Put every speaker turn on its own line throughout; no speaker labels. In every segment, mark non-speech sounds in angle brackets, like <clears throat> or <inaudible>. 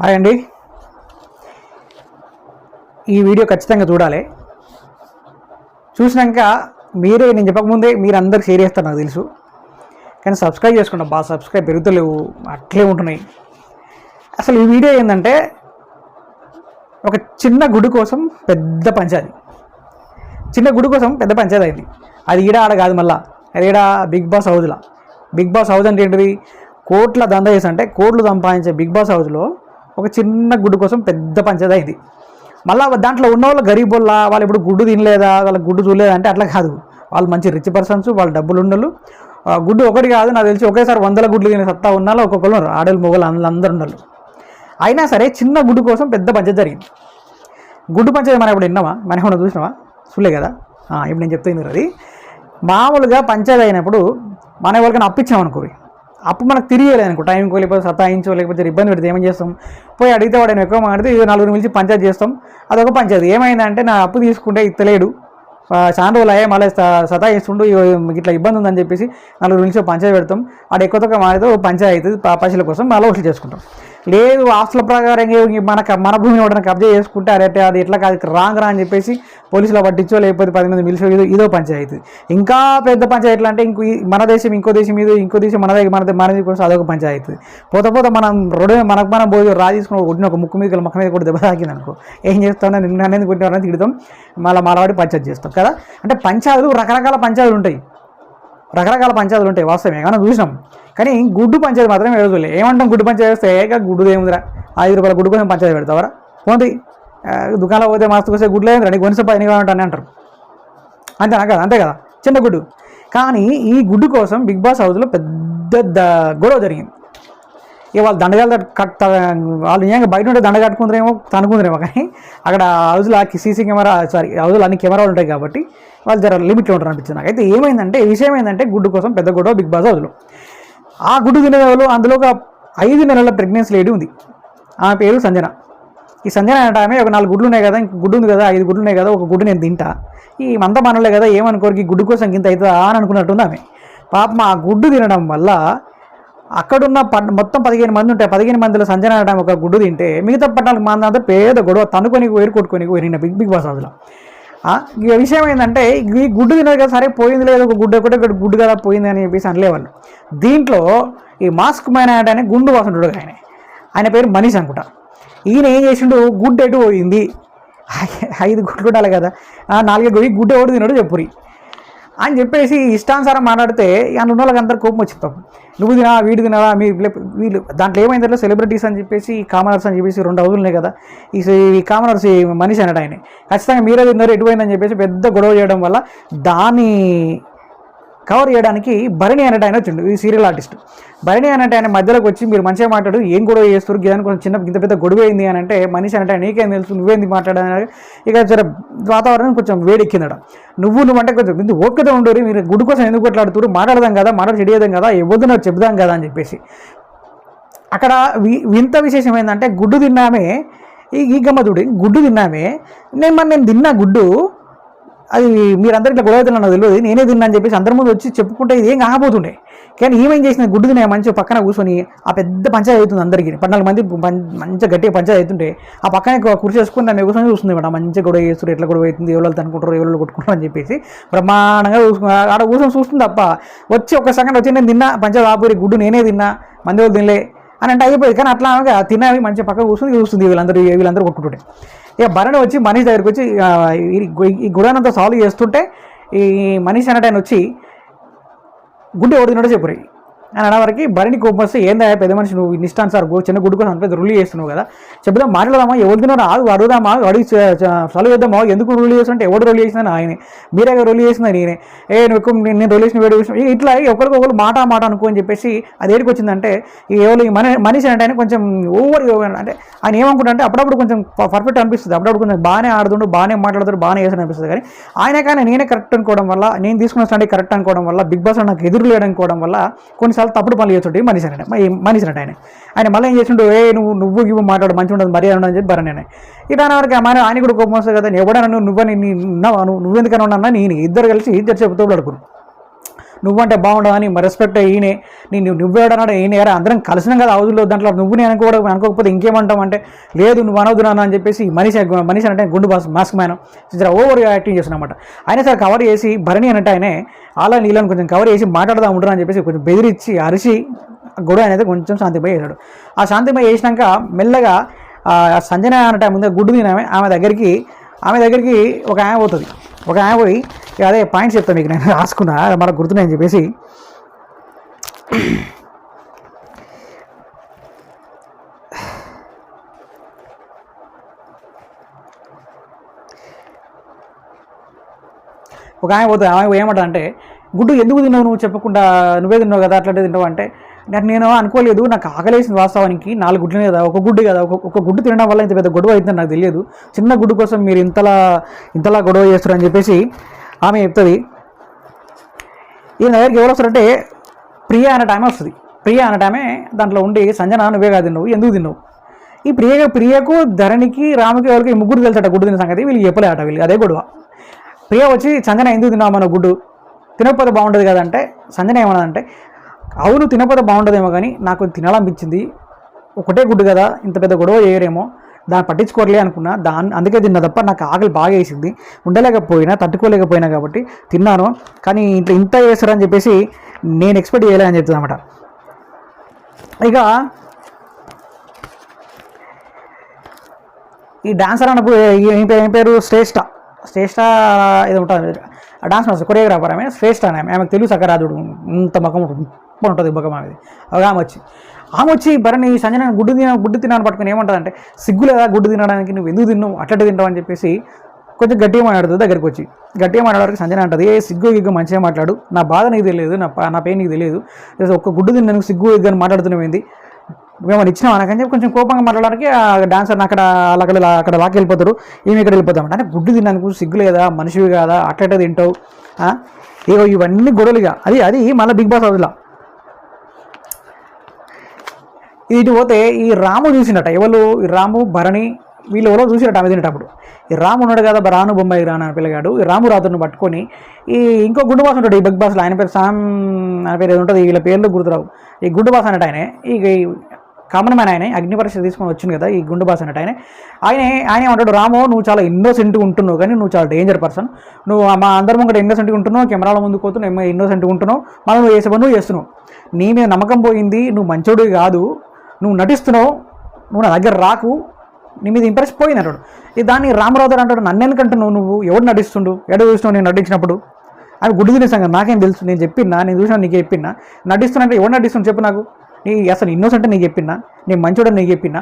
Hi అండి. ఈ video ఖచ్చితంగా చూడాలి. చూసినాక మీరే నేను చెప్పకముందే మీరు అందరికి షేర్ చేస్తారు నాకు తెలుసు. కానీ సబ్స్క్రైబ్ చేసుకుంటాం బాగా సబ్స్క్రైబ్ పెరుగుతలేవు అట్లే ఉంటున్నాయి. అసలు ఈ వీడియో ఏంటంటే ఒక చిన్న గుడి కోసం పెద్ద పంచాయతీ. చిన్న గుడి కోసం పెద్ద పంచాయతీ అయింది. అది ఈడ ఆడ కాదు మళ్ళా. అది ఈడ బిగ్ బాస్ హౌజ్లా. బిగ్ బాస్ హౌజ్ అంటే ఏంటిది? కోట్ల దంద చేసి అంటే కోట్లు సంపాదించే బిగ్ బాస్ హౌజ్లో ఒక చిన్న గుడ్డు కోసం పెద్ద పంచద అయింది మళ్ళీ దాంట్లో ఉన్న వాళ్ళు గరీబుల్లా వాళ్ళు ఇప్పుడు గుడ్డు తినలేదా వాళ్ళ గుడ్డు చూడలేదా అంటే అట్లా కాదు. వాళ్ళు మంచి రిచ్ పర్సన్స్ వాళ్ళు డబ్బులు ఉండలు ఆ గుడ్డు ఒకటి కాదు నాకు తెలిసి ఒకేసారి వందల గుడ్లు తినే సత్తా ఉన్నాలో ఒక్కొక్కరు ఉన్నారు. ఆడలు మొగలు అందరూ ఉన్నారు. అయినా సరే చిన్న గుడ్డు కోసం పెద్ద పంచద జరిగింది. గుడ్డు పంచాయతీ మనం ఇప్పుడు విన్నామా మనం ఏమన్నా చూసినావా? చూలే కదా? ఇప్పుడు నేను చెప్తుంది అది మామూలుగా పంచాయతీ అయినప్పుడు ఎవరికైనా అప్పు అనుకోవి అప్పుడు అప్పు మనకు తిరిగేలేదు అనుకో. టైంకో లేకపోతే సతాయించో లేకపోతే ఇబ్బంది పెడితే ఏం చేస్తాం? పోయి అడిగితే వాడు ఎక్కువ మాడితే ఇది నలుగురు మిలిచి పంచాయతీ చేస్తాం. అదొక పంచాయతీ. ఏమైందంటే నా అప్పు తీసుకుంటే ఇత్తలేడు. ఆ, చాలా రోజులు అయ్యే మళ్ళీ సతాయిస్తుండు. ఇట్లా ఇబ్బంది ఉందని చెప్పేసి నలుగురు నిలిచి పంచాయతీ పెడతాం. వాడు ఎక్కువ తక్కువ పంచాయతీ పైసల కోసం మళ్ళీ వసూలు చేసుకుంటాం. లేదు ఆస్తుల ప్రకారం మనకు మన భూమిని ఎవరైనా కబ్జా చేసుకుంటే అరే అది ఎట్లా కాదు రాంగ్ రా అని చెప్పేసి పోలీసులు పట్టించో లేకపోతే పది మంది మిలిసో ఇదో ఇదో పంచాయతీ. ఇంకా పెద్ద పంచాయతీలు అంటే ఇంకో ఈ- మన దేశం ఇంకో దేశం ఇది ఇంకో దేశం మన దగ్గర మన మనది కోసం అదొక పంచాయతీ. పోత పోత మనం రెండు మనకు మనం పోయి రా తీసుకుని కొట్టిన ఒక ముక్కు మీద ముఖం మీద కూడా దెబ్బ తాకింది అనుకో. ఏం చేస్తామో నిన్న అనేది కొట్టిన తిడతాం. మళ్ళీ మలవాడి పంచాయతీ చేస్తాం కదా. అంటే పంచాయతీలు రకరకాల పంచాయతీలు ఉంటాయి. రకరకాల పంచాయతీలు ఉంటాయి వాస్తవమే కానీ చూసినాం. కానీ గుడ్డు పంచాయతీ మాత్రమే ఎదుగులే ఏమంటాం గుడ్డు పంచాయతీ వేస్తే ఏక గుడ్డు ఏముందిరా ఐదు రూపాయల గుడ్డు కోసం పంచాయతీ పెడతావరా? పోండి. ఆ, దుకాణంలో పోతే మస్తు వస్తే గుడ్లు ఏంద్రా నీకు కొనిసే పని కావాలంటే అంటారు. అంతేనా కదా అంతే కదా. చిన్న గుడ్డు. కానీ ఈ గుడ్డు కోసం బిగ్ బాస్ హౌస్లో పెద్ద గొడవ జరిగింది. ఇక వాళ్ళు దండగాలు కట్ వాళ్ళు ఏం బయట ఉంటే దండ కట్టుకుందరేమో తనుకుందరేమో కానీ అక్కడ హౌస్లో సీసీ కెమెరా సారీ హౌస్లో అన్ని కెమెరాలు ఉంటాయి కాబట్టి వాళ్ళు జర లిమిట్లో ఉంటారు అనిపించింది నాకు. అయితే ఏమైందంటే విషయం ఏంటంటే గుడ్డు కోసం పెద్ద గొడవ బిగ్ బాస్ హౌస్లో ఆ గుడ్డు తినే వాళ్ళు అందులో ఒక ఐదు నెలల ప్రెగ్నెన్సీ లేడీ ఉంది. ఆమె పేరు సంజన. ఈ సంజన అంటే ఆమె ఒక నాలుగు గుడ్లు ఉన్నాయి కదా ఇంక గుడ్డు ఉంది కదా ఐదు గుడ్లు ఉన్నాయి కదా ఒక గుడ్డు నేను తింటా. ఈ మంద మనలే కదా ఏమనుకోరికి ఈ గుడ్డు కోసం ఇంత అవుతుందా అని అనుకున్నట్టుంది ఆమె. పాపం ఆ గుడ్డు తినడం వల్ల అక్కడున్న పడ్ మొత్తం పదిహేను మంది ఉంటాయి. పదిహేను మందిలో సంజన అనడం ఒక గుడ్డు తింటే మిగతా పట్టణాలకు మంది అంతా పేద గొడవ. తనుకొని వేరు కొట్టుకొని పోయిన బిగ్ బిగ్ బాస్ హౌస్లో. ఈ విషయం ఏంటంటే ఈ గుడ్డు తినదు కదా సరే పోయింది లేదు ఒక గుడ్డు ఒకటే ఒకటి గుడ్డు కదా పోయింది అని చెప్పేసి అనలేవాళ్ళు దీంట్లో ఈ మాస్క్ మ్యాన్ అంటే గుండు వాసనుడు ఆయన. ఆయన పేరు మనీష్ అనుకుంటా. ఈయన ఏం చేసిండు? గుడ్డు ఎటు పోయింది? ఐదు గుడ్లు ఉండాలి కదా. ఆ, నాలుగే పోయి గుడ్డు ఒకటి తినడు చెప్పురి. అని చెప్పేసి ఇష్టానుసారం మాట్లాడితే అందులో వాళ్ళకి అందరు కోపం వచ్చింది నువ్వు తినా వీడు తినవా మీ వీళ్ళు దాంట్లో ఏమైందంటే సెలబ్రిటీస్ అని చెప్పేసి కామనర్స్ అని చెప్పేసి రెండు అవుతున్నాయి ఉన్నాయి కదా. ఈ కామనర్స్ ఈ మనిషి అన్నాడు ఆయన. ఖచ్చితంగా మీరే తిన్నారు ఎటుపోయిందని చెప్పేసి పెద్ద గొడవ చేయడం వల్ల దాని కవర్ చేయడానికి భరణి అనేట ఆయన వచ్చిండు ఈ సీరియల్ ఆర్టిస్ట్ భరణి అనేట ఆయన మధ్యలోకి వచ్చి మీరు మంచిగా మాట్లాడు ఏం గొడవ చేస్తారు గిదాని కొంచెం చిన్న ఇంత పెద్ద గొడవ అయింది అని అంటే మనిషి అంటే నీకేం తెలుసు? నువ్వేంది మాట్లాడాలి ఇక జర వాతావరణం కొంచెం వేడెక్కిందట. నువ్వు నువ్వంటే కొంచెం ఇంత ఓపికతో ఉండరు మీరు గుడి కోసం ఎందుకు కొట్లాడుతున్నారు మాట్లాడదాం కదా మాట్లాడి చెడియదాం కదా ఎవరిదో నాకు చెబుదాం కదా అని చెప్పేసి. అక్కడ వి- వింత విశేషం ఏంటంటే గుడ్డు తిన్నామే ఈ ఈ గమ్మతుడి గుడ్డు తిన్నామే నేను మరి నేను తిన్నా గుడ్డు అది మీరందరూ ఇట్లా గొడవ తిన్నా నాకు తెలియదు. నేనే తిన్నా అని చెప్పేసి అందరి ముందు వచ్చి చెప్పుకుంటే ఇది ఏం కాకపోతుండే. కానీ ఏమేం చేసిన గుడ్డు తినే మంచిగా పక్కన కూర్చొని ఆ పెద్ద పంచాయతీ అవుతుంది అందరికీ. పద్నాలుగు మంది మంచిగా గట్టిగా పంచాయతీ అవుతుంటే ఆ పక్కనే ఒక కుర్చీ చేసుకుని నన్ను కూర్చొని చూస్తుంది మేడం. మంచిగా గొడవ చేస్తారు ఎట్లా గొడవ అవుతుంది ఎవరు అనుకుంటారు ఎవరు కొట్టుకుంటారు అని చెప్పేసి బ్రహ్మాండంగా చూసుకుని ఆడ కూర్చొని చూస్తుంది తప్ప వచ్చి ఒక సెకండ్ వచ్చి నేను తిన్నా పంచాయతీ ఆపూరి గుడ్డు నేనే తిన్నా మంది వాళ్ళు తినలే అని అంటే అయిపోయింది. కానీ అట్లా తినవి మంచిగా పక్కన కూర్చొని చూస్తుంది వీళ్ళందరూ వీళ్ళందరూ కొట్టుకుంటుంటే. ఇక భరణి వచ్చి మనీష్ దగ్గరికి వచ్చి ఈ- గుడానంతా సాల్వ్ చేస్తుంటే ఈ మనీష్ అనేట వచ్చి గుండె ఎవడు తిన్నాడో అని అనవరకు బరిని కోపం వస్తే ఏందా పెద్ద మనిషి నువ్వు నిష్టాన్ సార్ చిన్న గుడ్డు కోసం పెద్ద రుల్లి చేస్తున్నావు కదా. చెప్దాం మాట్లాడదామా? ఎవరు రాదు అడుగుదామా? అడిగి సాల్వ్ చేద్దామా? ఎందుకు రుల్లి చేస్తుంటే ఎవడు రుల్లి చేసినా ఆయనే. మీరే రుల్లి చేసినా నేనే. ఏ నువ్వు ఎక్కువ నేను నేను చేసిన వేడి చేసిన ఇట్లా ఒకరికొకరు మాట మాట అనుకో అని చెప్పేసి అది ఏడికి వచ్చిందంటే ఈ ఎవరు ఈ మన మనిషి అంటే ఆయన కొంచెం ఓవర్ అంటే ఆయన ఏమనుకుంటా అప్పుడప్పుడు కొంచెం పర్ఫెక్ట్ అనిపిస్తుంది. అప్పుడప్పుడు కొంచెం బాగానే ఆడుతుండు బాగానే మాట్లాడుతాడు బాగానే చేస్తాడు అనిపిస్తుంది. కానీ ఆయన కానీ నేనే కరెక్ట్ అనుకోవడం వల్ల నేను తీసుకున్న స్టాండే కరెక్ట్ అనుకోవడం వల్ల బిగ్ బాస్ నాకు ఎదురు లేడనుకోవడం వల్ల కొన్ని చాలా తప్పుడు పనులు చేస్తుంటే మనిషి అని మనిషి అంటే ఆయన. ఆయన మళ్ళీ ఏం చేసిండు ఏ నువ్వు నువ్వు ఇవ్వు మాట్లాడు మంచిగా ఉండదు మర్యాద ఉండదు అని చెప్పి భరణి ఇటు వరకు మన ఆయన కూడా కోపం వస్తుంది కదా ఎవడన్నా నువ్వు నువ్వని నువ్వు నువ్వెందుకని ఉన్నా నేను ఇద్దరు కలిసి ఇద్దరు చెబుతూ అడుగురు నువ్వంటే బాగుండదని రెస్పెక్ట్ ఈయనే. నేను నువ్వేడన్నాడు ఈయన ఎరా అందరం కలిసినాం కదా హౌస్లో దాంట్లో. నువ్వు నేను అనుకోవడం అనుకోకపోతే ఇంకేమంటాం అంటే లేదు నువ్వు అనవద్దు నాన్న అని చెప్పేసి మనిషి మనిషి అంటే గుండు boss mask man. Over acting చేస్తున్నమాట ఆయన సార్ కవర్ చేసి భరణి అంటే ఆయనే అలా నీళ్ళని కొంచెం కవర్ చేసి మాట్లాడదాం ఉంటారు అని చెప్పేసి కొంచెం బెదిరించి అరిచి గొడవ అనేది కొంచెం శాంతిపై చేశాడు. ఆ శాంతిమై చేసినాక మెల్లగా ఆ సంజన అన్నట్టు ముందే గుడ్డు తినామే ఆమె దగ్గరికి ఆమె దగ్గరికి ఒక ఆమె పోతుంది. ఒక ఆమె పోయి అదే పాయింట్స్ చెప్తాను మీకు నేను రాసుకున్నా మనకు గుర్తున్నాయని చెప్పేసి. ఒక ఆమె పోతుంది ఆమె ఏమంటా అంటే గుడ్డు ఎందుకు తిన్నావు నువ్వు చెప్పకుండా నువ్వే తిన్నావు కదా అట్లాంటి తిన్నావు అంటే నాకు నేను అనుకోలేదు నాకు ఆకలేసింది వాస్తవానికి నాలుగు గుడ్లు కదా ఒక గుడ్డు కదా ఒక ఒక గుడ్డు తినడం వల్ల ఇంత పెద్ద గొడవ అవుతుందని నాకు తెలియదు. చిన్న గుడ్డు కోసం మీరు ఇంతలా ఇంతలా గొడవ చేస్తారు అని చెప్పేసి ఆమె చెప్తుంది ఈయన దగ్గరికి ఎవరు వస్తారంటే ప్రియ అనే టైం వస్తుంది. ప్రియ అనే టైమే దాంట్లో ఉండి సంజన నువ్వే కాదు తిన్నావు ఎందుకు తిన్నావు? ఈ ప్రియ ప్రియకు ధరణికి రాముకి ఎవరికి ముగ్గురు తెలుసట గుడ్డు తిన్న సంగతి వీళ్ళు చెప్పలేట వీళ్ళు అదే గొడవ. ప్రియ వచ్చి సంజన ఎందుకు తిన్నావు మన గుడ్డు? తినకపోతే బాగుంటుంది కదంటే సంజన ఏమన్నదంటే అవును తినకపోతే బాగుంటుందేమో కానీ నాకు తినాలనిపించింది. ఒకటే గుడ్డు కదా ఇంత పెద్ద గొడవ చేయరేమో. దాన్ని పట్టించుకోరలే అనుకున్నా. దాన్ని అందుకే తిన్నా తప్ప నాకు ఆకలి బాగా వేసింది. ఉండలేకపోయినా తట్టుకోలేకపోయినా కాబట్టి తిన్నాను. కానీ ఇంత ఇంత చేస్తారని చెప్పేసి నేను ఎక్స్పెక్ట్ చేయలేదని చెప్తుంది అనమాట ఇక ఈ డాన్సర్ అన్నప్పుడు ఈ- ఏం పేరు ఏం పేరు శ్రేష్ఠ శ్రేష్ఠ ఇది ఉంటుంది. ఆ డాన్స్ మాస్టర్ కొరియోగ్రాఫర్ ఆమె. శ్రేష్ఠ అని ఆమె. ఆమెకు తెలుగు సకరాదుడు ఇంత ముఖం ఉంటుంది. ముఖం అనేది ఒక ఆమె వచ్చి భరణి సంజన గుడ్డు తిన గుడ్డు తినాలని పట్టుకుని ఏమంటుందంటే సిగ్గు లేదా గుడ్డు తినడానికి నువ్వు ఎందుకు తిన్నావు? అట్లట్టు తింటావు అని చెప్పేసి కొంచెం గట్టిగా మాట్లాడుతుంది దగ్గరికి వచ్చి. గట్టిగా మాట్లాడడానికి సంజన అంటది ఏ సిగ్గు గిగ్గు మంచిగా మాట్లాడు. నా బాధ నీకు తెలియదు నా నా పెయిన్ నీకు తెలియదు. ఒక్క గుడ్డు తిన్నాను సిగ్గు గిగ్గు అని మాట్లాడుతున్నావు మేము ఇచ్చినాం అనకని చెప్పి కొంచెం కోపంగా మాట్లాడడానికి ఆ డాన్సర్ అక్కడ అక్కడ అక్కడ లాక్ వెళ్ళిపోతారు. ఈమె ఇక్కడ వెళ్ళిపోతాం అంటే గుడ్డు తిన్నందుకు సిగ్గు లేదా? మనిషివి కాదా? అట్లట్టే తింటావు. ఏవో ఇవన్నీ గొడవలుగా. అది అది మళ్ళీ బిగ్ బాస్ హౌస్లో. ఇటు పోతే ఈ రాము చూసినట ఎవరు? ఈ రాము భరణి వీళ్ళు ఎవరో చూసినట్టు ఆమె తినేటప్పుడు. ఈ రాము ఉన్నాడు కదా రాను బొమ్మాయి రాను అని పిల్లగాడు ఈ రాము రాతుని పట్టుకొని ఈ ఇంకో గుడ్డు బాస్ ఉంటాడు ఈ బిగ్ బాస్లో. ఆయన పేరు సామ్ ఆయన పేరు ఏదో ఉంటుంది వీళ్ళ పేర్లు గుర్తురావు. ఈ గుడ్డు బాస్ అన్నట్టు ఆయన. ఈ కామన్ మ్యాన్ ఆయన అగ్ని పరీక్ష తీసుకొని వచ్చింది కదా ఈ గుండుబాస్ అన్నట్టు ఆయన. ఆయన ఆయన ఏమంటాడు రాము నువ్వు చాలా ఇన్నోసెంట్గా ఉంటున్నావు కానీ నువ్వు చాలా డేంజర్ పర్సన్ నువ్వు మా అందరి ముంగట ఇన్నోసెంట్గా ఉంటున్నావు కెమెరాల ముందుకు పోతున్నావు ఇన్నోసెంట్గా ఉంటున్నావు మనం నువ్వు చేసే పని నువ్వు చేస్తున్నావు. నీ మీద నమ్మకం పోయింది నువ్వు మంచోడు కాదు నువ్వు నటిస్తున్నావు నువ్వు నా దగ్గర రాకు నీ మీద ఇంప్రెస్ పోయింది అంటాడు. ఇది దాన్ని రామరావు గారు అంటాడు నన్ను ఎందుకంటున్నావు నువ్వు ఎవడు నటిస్తుండు? ఎడ చూసినావు నేను నటించినప్పుడు? అవి గుడ్డు తినే సంగతి నాకేం తెలుసు నేను చెప్పినా నేను చూసినా నీకు చెప్పినా నటిస్తున్నట్టే ఎవడు నటిస్తుండు చెప్పు నాకు. నీ అసలు ఇన్నోసెంట్ నీకు చెప్పినా నేను మంచోడని నీకు చెప్పినా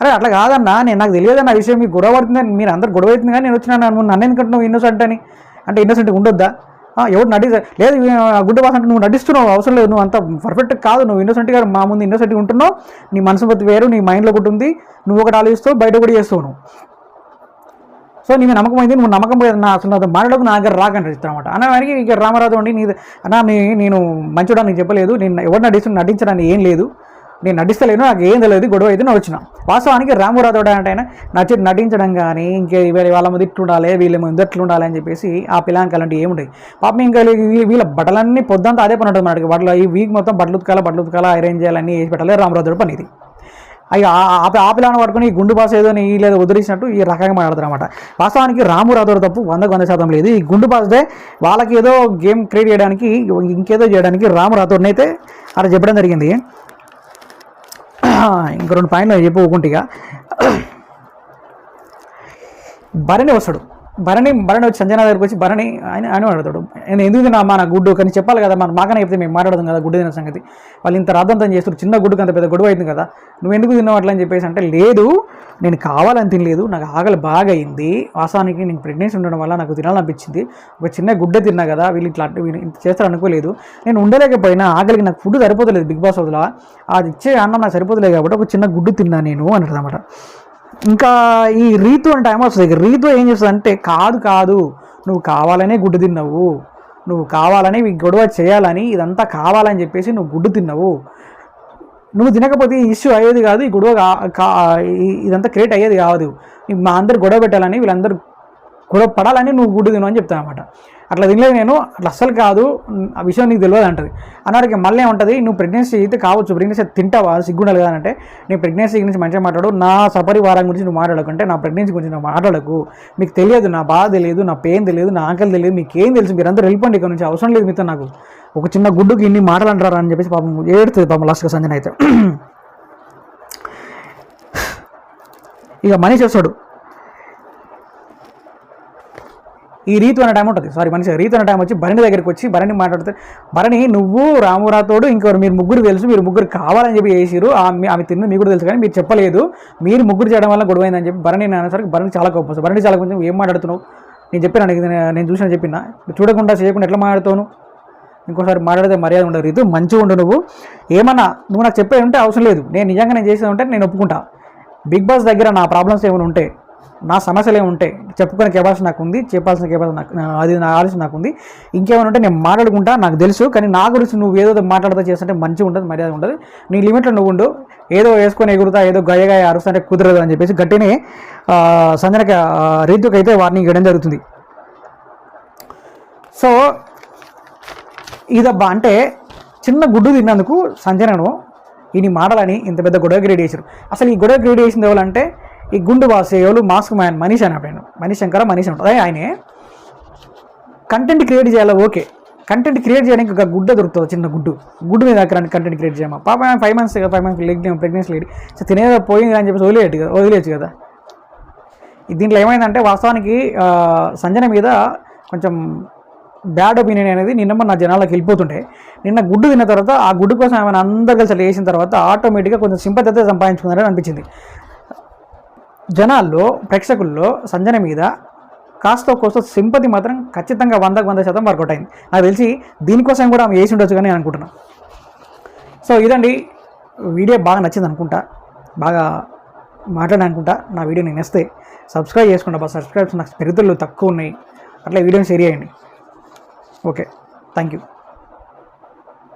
అరే అట్లా కాదన్నా నేను నాకు తెలియదు నా విషయం మీకు గొడవ పడుతుందని మీరు అందరు గొడవ అవుతుంది కానీ నేను వచ్చినా నువ్వు నన్ను ఎందుకంటున్నావు ఇన్నోసెంట్ అని? అంటే ఇన్నోసెంట్ ఉండొద్దా? ఎవరు ఎవడు నటి లేదు ఆ, గుడ్డ బాస్ అంటే నువ్వు నటిస్తున్నావు అవసరం లేదు నువ్వు అంత పర్ఫెక్ట్ కాదు నువ్వు ఇన్నోసెంట్గా మా ముందు ఇన్నోసెంట్గా ఉంటున్నావు నీ మనసు బతి వేరు నీ మైండ్లో ఒకటి ఉంది నువ్వు ఒకటి ఆలోచిస్తావు బయట ఒకటి చేస్తావు నువ్వు. సో నీ నమ్మకం అయింది నువ్వు నమ్మకం పోయేది నా అసలు నాతో మాట్లాడకు నా దగ్గర రాకని ఇస్తామన్నమాట అన్న వారికి ఇక రామరాజు అండి నీ అన్న నీ నేను మంచోడా నీకు చెప్పలేదు నేను ఎవరు నటిస్తు నటించడానికి ఏం లేదు. నేను నటిస్తలేను నాకు ఏం తెలియదు గొడవ అయితే నేను వచ్చిన. వాస్తవానికి రామరాజు అంటే ఆయన నచ్చి నటించడం కానీ ఇంకే వేరే వాళ్ళ ముందు ఇట్లు ఉండాలి వీళ్ళ ముందు ఇట్లు ఉండాలి అని చెప్పేసి ఆ పిల్లాంకి అలాంటివి ఏముంటాయి పాపం ఇంకా వీళ్ళ బట్టలన్నీ పొద్దంతా అదే పని ఉంటుంది మనకి. బట్టలు ఈ వీక్ మొత్తం బట్టలు ఉతకాల బట్టలు ఉతకాల అరేంజ్ చేయాలని వేసి పెట్టాలి రామరాజు పని ఇది. అవి ఆ పిల్లని పట్టుకుని ఈ గుండు బాస్ ఏదో నీ లేదా వదిలేసినట్టు ఈ రకంగా మాట్లాడతారు అనమాట వాస్తవానికి రాము తప్పు వందకు వంద శాతం లేదు. ఈ గుండు బాస్దే వాళ్ళకి ఏదో గేమ్ క్రియేట్ చేయడానికి ఇంకేదో చేయడానికి రాము రాథోడ్ని అయితే అలా చెప్పడం జరిగింది. ఇంక రెండు పాయింట్లు చెప్పుకుంటే భరణి వస్తాడు. భరణి భరణి వచ్చి సంజన దగ్గరికి వచ్చి భరణి ఆయన ఆయన అడుగుతాడు నేను ఎందుకు తిన్నా? అమ్మా నా గుడ్డు కానీ చెప్పాలి కదా మన మాకనే చెప్తే మేము మాట్లాడదాం కదా గుడ్డు తిన్న సంగతి. వాళ్ళు ఇంత రాద్దంతం చేస్తారు చిన్న గుడ్డుకి అంత పెద్ద గొడవ అయింది కదా. నువ్వు ఎందుకు తిన్నావు అట్లా అని చెప్పేసి అంటే లేదు నేను కావాలని తినలేదు నాకు ఆకలి బాగా అయింది. వాసానికి నేను ప్రెగ్నెన్సీ ఉండడం వల్ల నాకు తినాలనిపించింది. ఒక చిన్న గుడ్డ తిన్నా కదా వీళ్ళు ఇట్లా వీళ్ళు ఇంత చేస్తారు అనుకోలేదు నేను ఉండలేకపోయినా ఆకలికి నాకు ఫుడ్ సరిపోతలేదు బిగ్ బాస్ వదిలా. అది ఇచ్చే అన్నం నాకు సరిపోతలేదు కాబట్టి ఒక చిన్న గుడ్డు తిన్నా నేను అంటారు ఇంకా ఈ రీతు అని టైం వస్తుంది రీతు ఏం చేస్తుంది అంటే కాదు కాదు నువ్వు కావాలనే గుడ్డు తిన్నావు. నువ్వు కావాలని గొడవ చేయాలని ఇదంతా కావాలని చెప్పేసి నువ్వు గుడ్డు తిన్నావు. నువ్వు తినకపోతే ఈ ఇష్యూ అయ్యేది కాదు ఈ గొడవ కా- ఇదంతా క్రియేట్ అయ్యేది కాదు. మా అందరు గొడవ పెట్టాలని వీళ్ళందరూ గొడవ పడాలని నువ్వు గుడ్డు తిను అని చెప్తాను అనమాట అట్లా తినలేదు నేను అట్లా అస్సలు కాదు ఆ విషయం నీకు తెలియదు అంటది. అన్నాడికి మళ్ళీ ఉంటుంది నువ్వు ప్రెగ్నెన్సీ అయితే కావచ్చు ప్రెగ్నెన్సీ తింటావా సిగ్గుండాలి కదా అంటే నేను ప్రెగ్నెన్సీ గురించి మంచిగా మాట్లాడు నా సపరివారం గురించి నువ్వు మాట్లాడకంటే నా ప్రెగ్నెన్సీ గురించి నువ్వు మాట్లాడకు. మీకు తెలియదు నా బాధ తెలియదు నా పెయిన్ తెలియదు నా ఆకలి తెలియదు మీకు ఏం తెలుసు మీరందరూ వెళ్ళిపోండి ఇక్కడ నుంచి అవసరం లేదు మీతో నాకు. ఒక చిన్న గుడ్డుకి ఇన్ని మాటలు అంటారా అని చెప్పేసి పాపం ఏడుతుంది పాపం లాస్ట్గా సంజన అయితే. <clears throat> ఇక మనీ చేస్తాడు ఈ రీతు అనే టైం ఉంటుంది. సారీ మనిషి రీతు అనే టైం వచ్చి భరణి దగ్గరికి వచ్చి భరణి మాట్లాడితే భరణి నువ్వు రామురాతోడు ఇంకొకరు మీరు ముగ్గురు తెలుసు మీరు ముగ్గురు కావాలని చెప్పి చేసిరు ఆమె ఆమె తిన్నది మీకు కూడా తెలుసు కానీ మీరు చెప్పలేదు. మీరు ముగ్గురు చేయడం వల్ల గొడవ అయిందని చెప్పి భరణి నేను అనేసరికి భరణి చాలా గొప్ప భరణి చాలా కొంచెం ఏం మాట్లాడుతున్నావు? నేను చెప్పాను నేను చూసిన చెప్పిన. చూడకుండా చేయకుండా ఎట్లా మాట్లాడుతాను ఇంకోసారి మాట్లాడితే మర్యాద ఉండదు. రీతు మంచిగా ఉండు నువ్వు. ఏమన్నా నువ్వు నాకు చెప్పే ఉంటే అవసరం లేదు. నేను నిజంగా నేను చేసేది ఉంటే నేను ఒప్పుకుంటా. బిగ్ బాస్ దగ్గర నా ప్రాబ్లమ్స్ ఏమైనా ఉంటే నా సమస్యలు ఏమి ఉంటాయి? చెప్పుకునే కెపాసిటీ నాకు ఉంది చెప్పాల్సిన కెపాసిటీ నాకు అది నా ఆలోచన నాకు ఉంది ఇంకేమైనా ఉంటే నేను మాట్లాడుకుంటా నాకు తెలుసు కానీ నా గురించి నువ్వు ఏదో మాట్లాడుతూ చేస్తుంటే మంచిగా ఉంటుంది మర్యాద ఉంటుంది. నీ లిమిట్లో నువ్వు ఉండు. ఏదో వేసుకొని ఎగురుతా ఏదో గయగాయ అరుస్తుంటే కుదరదు అని చెప్పేసి గట్టినే సంజనకి రీతుకి అయితే వార్నింగ్ ఇవ్వడం జరుగుతుంది. సో ఇదబ్బా అంటే చిన్న గుడ్డు తిన్నందుకు సంజనను ఈయన మాటలని ఇంత పెద్ద గొడవ క్రియేట్ చేశారు. అసలు ఈ గొడవ క్రియేట్ చేసింది ఎవరంటే ఈ గుండు బాస్ మాస్క్ మ్యాన్ మనీష్ అని ఆయన మనీష్ శంకర మనీష్ ఉంటుంది ఆయనే. కంటెంట్ క్రియేట్ చేయాలి? ఓకే. కంటెంట్ క్రియేట్ చేయడానికి ఒక గుడ్డ దొరుకుతుంది చిన్న గుడ్డు. గుడ్డు మీద కంటెంట్ క్రియేట్ చేయమా? పాప five months five months late pregnancy lady so తినేదా పోయింది అని చెప్పేసి వదిలేయచ్చు కదా వదిలేయచ్చు కదా. దీంట్లో ఏమైందంటే వాస్తవానికి సంజన మీద కొంచెం బ్యాడ్ ఒపీనియన్ అనేది నిన్న నా జనాలకు వెళ్ళిపోతుంటే నిన్న గుడ్డు తిన్న తర్వాత ఆ గుడ్డు కోసం ఏమైనా అందరు కలిసి వేసిన తర్వాత ఆటోమేటిక్గా కొంచెం సింపతి అయితే సంపాదించుకున్నారని అనిపించింది. జనాల్లో ప్రేక్షకుల్లో సంజన మీద కాస్త కోస్త సింపతి మాత్రం ఖచ్చితంగా వందకు వంద శాతం వర్కౌట్ అయింది. నాకు తెలిసి దీనికోసం కూడా ఆమె వేసి ఉండొచ్చు కానీ అనుకుంటున్నాను సో ఇదండి. వీడియో బాగా నచ్చింది అనుకుంటా. బాగా మాట్లాడనుకుంటా నా వీడియో నేను ఇస్తే సబ్స్క్రైబ్ చేసుకుంటా. బాగా సబ్స్క్రైబ్స్ నాకు పెరుగుదలు తక్కువ ఉన్నాయి. అట్లా వీడియోని షేర్ చేయండి. ఓకే. Thank you.